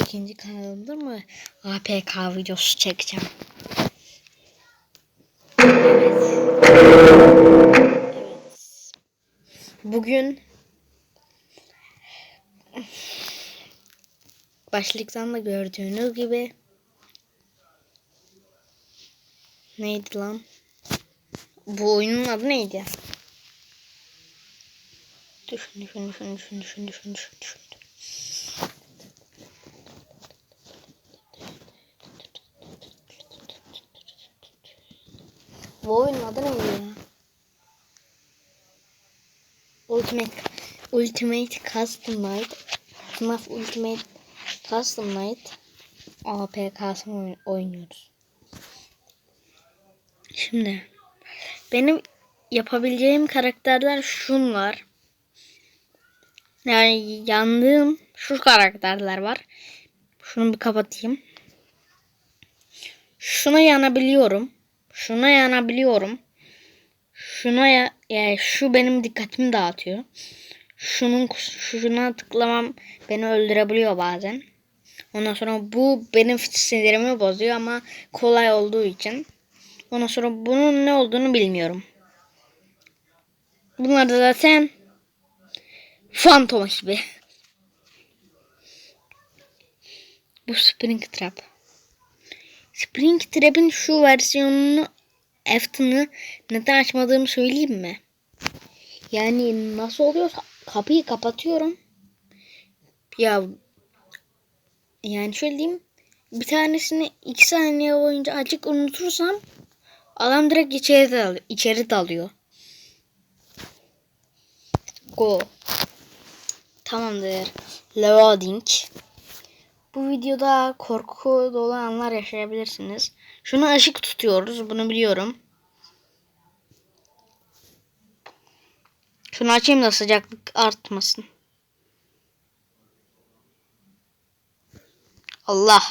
ikinci kanalımda mı APK videosu çekeceğim. Evet. Evet. Bugün başlıktan da gördüğünüz gibi neydi lan? Bu oyunun adı neydi? Düşün düşün düşün düşün düşün düşün düşün Bu oyunun adı neydi ya? Ultimate Ultimate Custom Night FNAF Ultimate Custom Night APK'sını oyn- oynuyoruz. Şimdi benim yapabileceğim karakterler şunlar. Yani yandığım şu karakterler var. Şunu bir kapatayım. Şuna yanabiliyorum. Şuna yanabiliyorum. Şuna ya, yani şu benim dikkatimi dağıtıyor. Şunun şuna tıklamam beni öldürebiliyor bazen. Ondan sonra bu benim sinirimi bozuyor ama kolay olduğu için. Ondan sonra bunun ne olduğunu bilmiyorum. Bunlar da zaten fantom gibi. Bu Spring Trap. Spring Trap'in şu versiyonunu Afton'ı neden açmadığımı söyleyeyim mi? Yani nasıl oluyorsa kapıyı kapatıyorum. Ya yani şöyle diyeyim. Bir tanesini iki saniye boyunca açık unutursam adam direkt içeri dalıyor. İçeri dalıyor. Go. Tamamdır. Loading. Bu videoda korku dolu anlar yaşayabilirsiniz. Şunu ışık tutuyoruz. Bunu biliyorum. Şunu açayım da sıcaklık artmasın. Allah.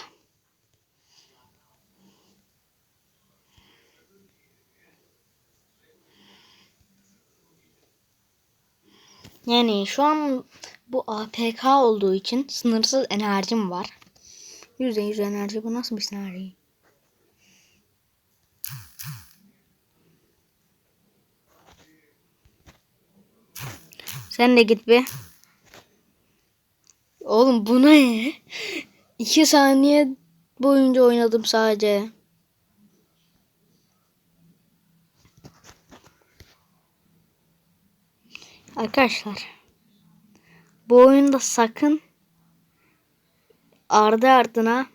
Yani şu an bu APK olduğu için sınırsız enerjim var. %100 enerji bu nasıl bir senaryo? Sen de git bir. Oğlum bu ne? İki saniye boyunca oynadım sadece. Arkadaşlar. Bu oyunda sakın ardı ardına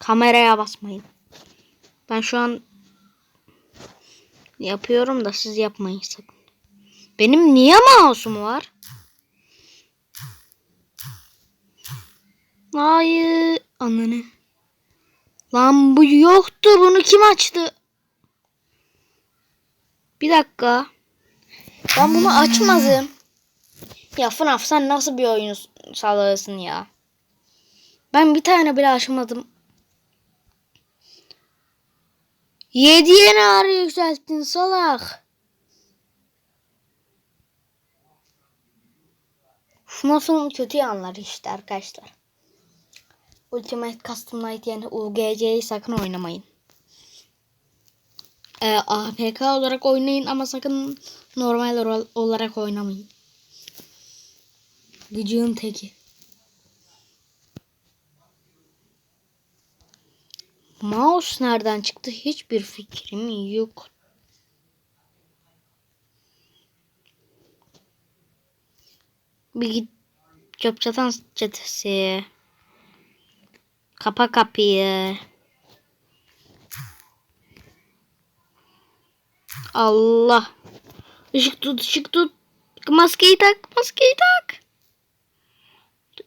kameraya basmayın. Ben şu an yapıyorum da siz yapmayın sakın. Benim niye mouse'um var? Hayır. Ananı. Lan bu yoktu. Bunu kim açtı? Bir dakika. Ben bunu açmadım. Ya FNAF sen nasıl bir oyun sağlıyorsun ya? Ben bir tane bile açmadım. Yediye ne ara yükselttin salak? FNAF'ın kötü yanları işte arkadaşlar. Ultimate Custom Night yani UGC'yi sakın oynamayın. Ee, APK olarak oynayın ama sakın normal olarak oynamayın. Gıcığın teki. Mouse nereden çıktı hiçbir fikrim yok. Bir git çöpçatan çetesi. Kapa kapıyı. Allah. Işık tut, ışık tut. Maskeyi tak, maskeyi tak.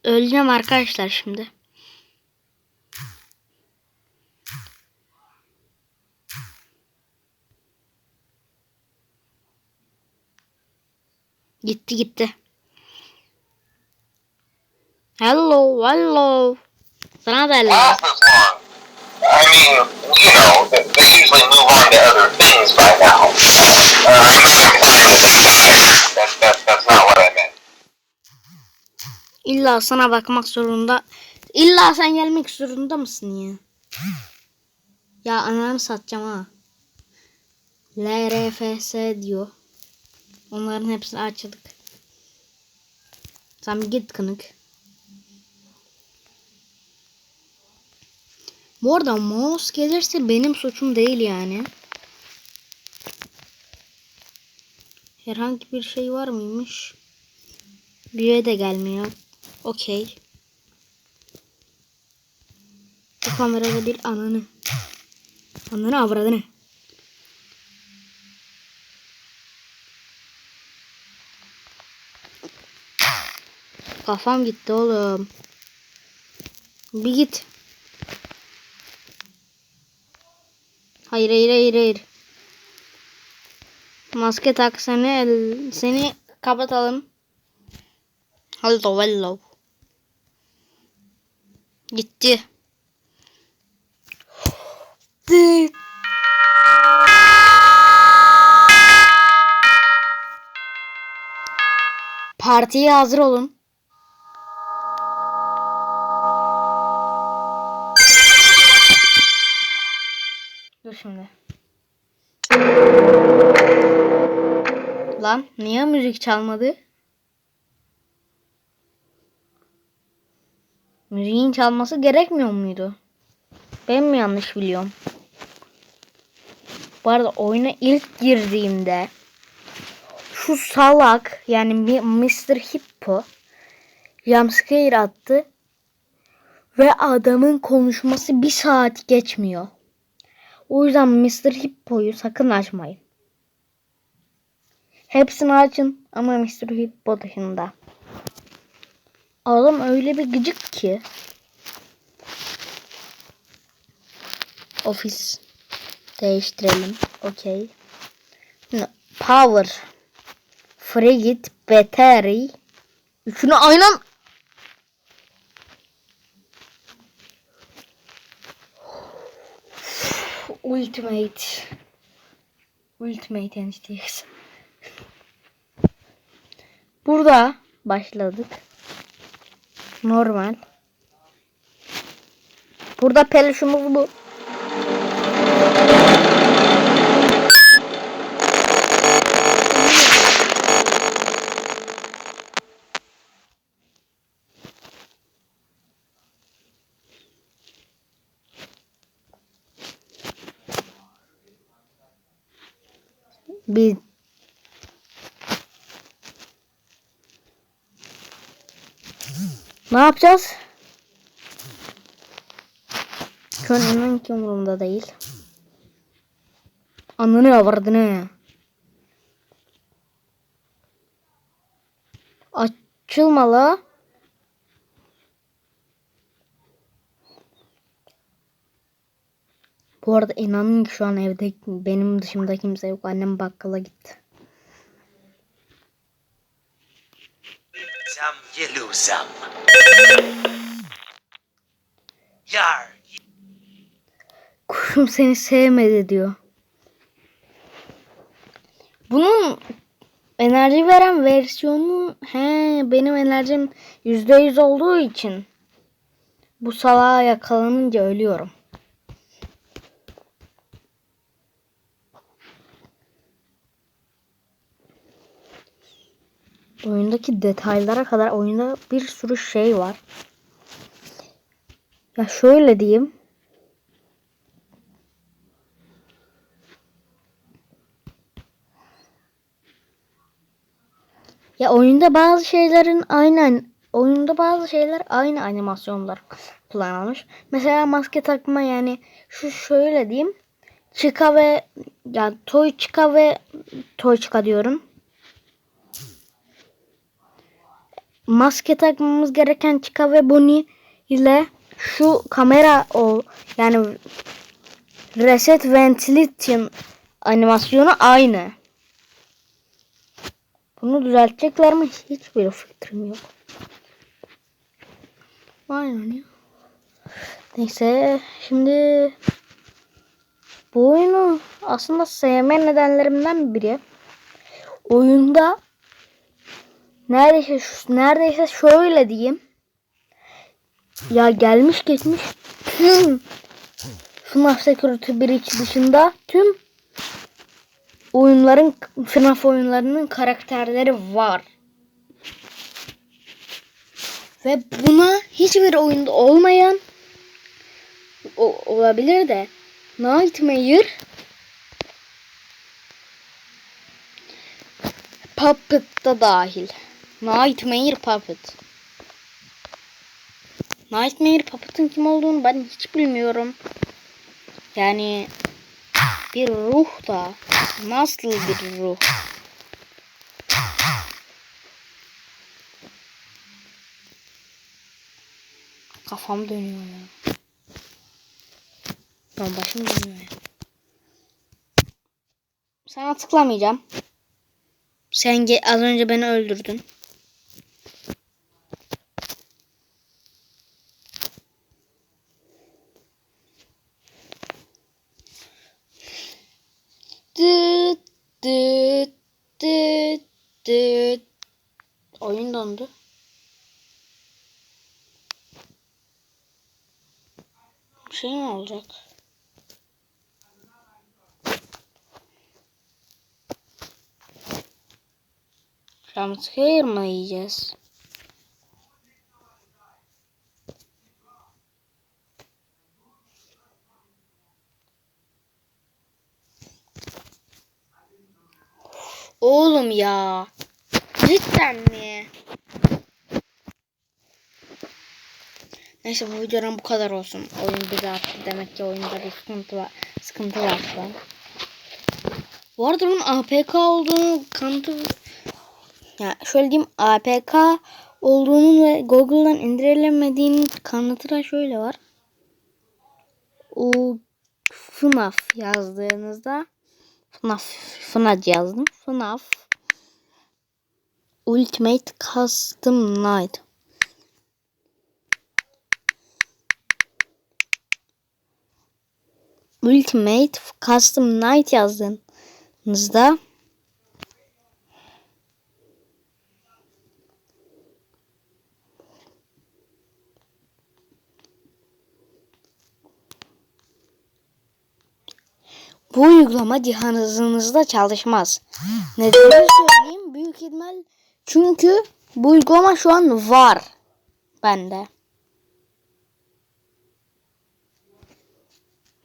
Öleceğim arkadaşlar şimdi. Gitti gitti. Hello, hello. Sana da hello. I mean, you know, they usually move İlla sana bakmak zorunda İlla sen gelmek zorunda mısın ya? Ya ananı satacağım ha. LRFS diyor. Onların hepsini açtık. Sen git kınık. Bu arada mouse gelirse benim suçum değil yani. Herhangi bir şey var mıymış? Büyüye de gelmiyor. Okey. Bu kamerada bir ananı. Ananı avradını. Kafam gitti oğlum. Bir git. Hayır hayır hayır hayır. Maske tak seni el, seni kapatalım. Hello hello. Gitti. Gitti. Partiye hazır olun. Dur şimdi. Lan niye müzik çalmadı? Müziğin çalması gerekmiyor muydu? Ben mi yanlış biliyorum? Bu arada oyuna ilk girdiğimde şu salak yani Mr. Hippo jumpscare attı ve adamın konuşması bir saat geçmiyor. O yüzden Mr. Hippo'yu sakın açmayın. Hepsini açın ama Mr. Hippo dışında. Adam öyle bir gıcık ki. Ofis değiştirelim. Okey. Power. Frigid. Battery. Üçünü aynı an- Ultimate. Ultimate NSTX. Burada başladık. Normal. Burada peluşumuz bu. Bir Ne yapacağız? İnan ki umurumda değil. Ananı avradını. Açılmalı. Bu arada inanın ki şu an evde benim dışımda kimse yok. Annem bakkala gitti. Some you lose some. Yar, Kuşum seni sevmedi diyor. Bunun enerji veren versiyonu he benim enerjim %100 olduğu için bu salağa yakalanınca ölüyorum. Oyundaki detaylara kadar oyunda bir sürü şey var. Ya şöyle diyeyim. Ya oyunda bazı şeylerin aynı oyunda bazı şeyler aynı animasyonlar kullanılmış. Mesela maske takma yani şu şöyle diyeyim. Chica ve yani Toy Chica ve Toy Chica diyorum. Maske takmamız gereken Chica ve Bonnie ile şu kamera o yani Reset Ventilation animasyonu aynı. Bunu düzeltecekler mi? Hiçbir fikrim yok. Aynen ya. Neyse şimdi bu oyunu aslında sevme nedenlerimden biri. Oyunda neredeyse neredeyse şöyle diyeyim. Ya gelmiş geçmiş tüm FNAF Security Breach dışında tüm oyunların FNAF oyunlarının karakterleri var. Ve buna hiçbir oyunda olmayan o, olabilir de Nightmare Puppet'ta dahil. Nightmare Puppet. Nightmare Puppet'ın kim olduğunu ben hiç bilmiyorum. Yani bir ruh da nasıl bir ruh? Kafam dönüyor ya. Ben başım dönüyor ya. Sana tıklamayacağım. Sen az önce beni öldürdün. Düt düt düt düt. Oyun dondu. Bir şey mi olacak? Jumpscare mı yiyeceğiz? Oğlum ya. Cidden mi? Neyse bu videodan bu kadar olsun. Oyun bize attı. Demek ki oyunda bir sıkıntı var. Sıkıntı var şu an. Bu arada bunun APK olduğunu kanıtı... Ya şöyle diyeyim APK olduğunu ve Google'dan indirilemediğinin kanıtı da şöyle var. O FNAF yazdığınızda FNAF FNAF yazdım. FNAF Ultimate Custom Night. Ultimate Custom Night yazdığınızda bu uygulama cihazınızda çalışmaz. Nedenini söyleyeyim büyük ihtimal çünkü bu uygulama şu an var bende.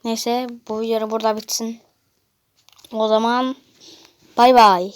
Neyse bu video burada bitsin. O zaman bay bay.